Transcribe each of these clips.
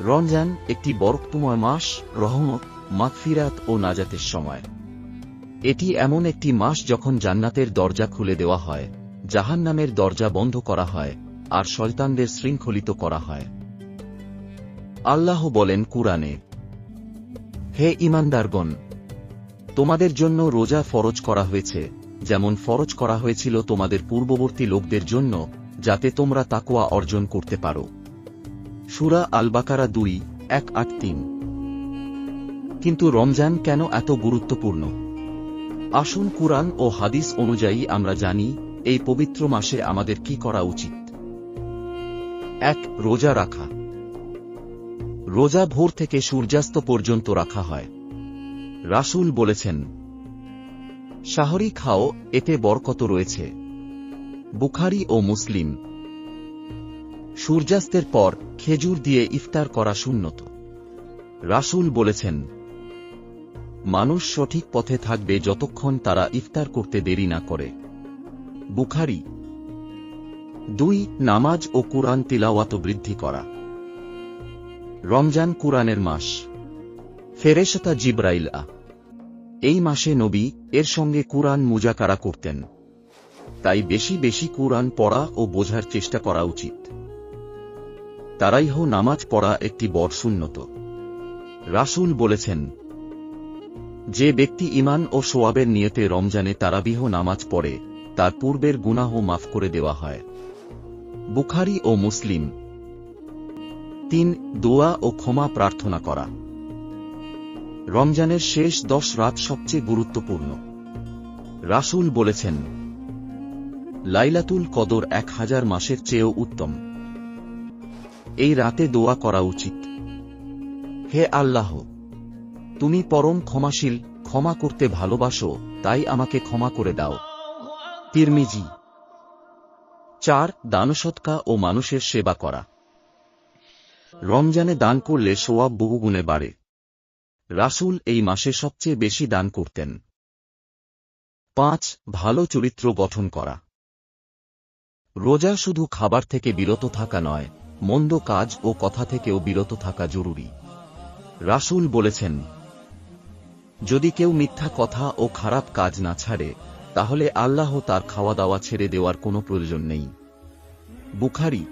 রমজান একটি বরকতুময় মাস, রহমত, মাগফিরাত ও নাজাতের সময়। এটি এমন একটি মাস যখন জান্নাতের দরজা খুলে দেওয়া হয়, জাহান্নামের দরজা বন্ধ করা হয়, আর শয়তানদের শৃঙ্খলিত করা হয়। আল্লাহ বলেন কুরআনে, হে ইমানদারগণ তোমাদের জন্য রোজা ফরজ করা হয়েছে, যেমন ফরজ করা হয়েছিল তোমাদের পূর্ববর্তী লোকদের জন্য, যাতে তোমরা তাকোয়া অর্জন করতে পারো। সুরা আলবাকারা দুই, এক আট তিন। কিন্তু রমজান কেন এত গুরুত্বপূর্ণ? আসুন কুরআন ও হাদিস অনুযায়ী আমরা জানি, এই পবিত্র মাসে আমাদের কি করা উচিত? এক, রোজা রাখা। রোজা ভোর থেকে সূর্যাস্ত পর্যন্ত রাখা হয়। রাসূল বলেছেন, শাহরি খাও, এতে বরকত রয়েছে। বুখারি ও মুসলিম সূর্যাস্তের পর খেজুর দিয়ে ইফতার করা শূন্যত রাসূল বলেছেন, মানুষ সঠিক পথে থাকবে যতক্ষণ তারা ইফতার করতে দেরি না করে। বুখারি, দুই, নামাজ ও কুরআন তিলাওয়াত বৃদ্ধি করা। রমজান কুরআনের মাস। ফেরেশতা জিব্রাইলা এই মাসে নবী এর সঙ্গে কুরআন মুজাকারা করতেন। তাই বেশি বেশি কুরআন পড়া ও বোঝার চেষ্টা করা উচিত। তারাইহ নামাজ পড়া একটি বড় শূন্যত রাসূল বলেছেন, যে ব্যক্তি ইমান ও সোয়াবের নিয়তে রমজানে তারাবিহ নামাজ পড়ে, তার পূর্বের গুনাহ মাফ করে দেওয়া হয়। বুখারি ও মুসলিম। তিন, দোয়া ও ক্ষমা প্রার্থনা করা। রমজানের শেষ দশ রাত সবচেয়ে গুরুত্বপূর্ণ। রাসূল বলেছেন, লাইলাতুল কদর এক হাজার মাসের চেয়েও উত্তম। এই রাতে দোয়া করা উচিত। হে আল্লাহ, তুমি পরম ক্ষমাশীল, ক্ষমা করতে ভালোবাসো, তাই আমাকে ক্ষমা করে দাও। তিরমিজি, চার, দানসৎকা ও মানুষের সেবা করা। রমজানে দান করলে সোয়াব বহুগুণে বাড়ে। রাসূল এই মাসে সবচেয়ে বেশি দান করতেন। পাঁচ, ভালো চরিত্র গঠন করা। রোজা শুধু খাবার থেকে বিরত থাকা নয় মন্দ কাজ ও কথা থেকেও বিরত থাকা জরুরি। রাসূল বলেছেন, যদি কেউ মিথ্যা কথা ও খারাপ কাজ না ছাড়ে, তাহলে আল্লাহ তার খাওয়া দাওয়া ছেড়ে দেওয়ার কোনো প্রয়োজন নেই। বুখারি,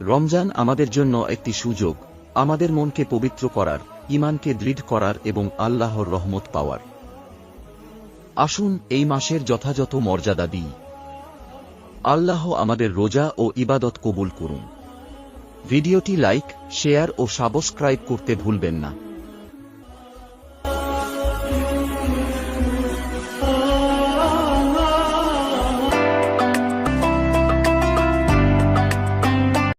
রমজান আমাদের জন্য একটি সুযোগ। আমাদের মনকে পবিত্র করার ইমানকে দৃঢ় করার এবং আল্লাহর রহমত পাওয়ার। আসুন এই মাসের যথাযথ মর্যাদা দিই। আল্লাহ আমাদের রোজা ও ইবাদত কবুল করুন। ভিডিওটি লাইক, শেয়ার ও সাবস্ক্রাইব করতে ভুলবেন না।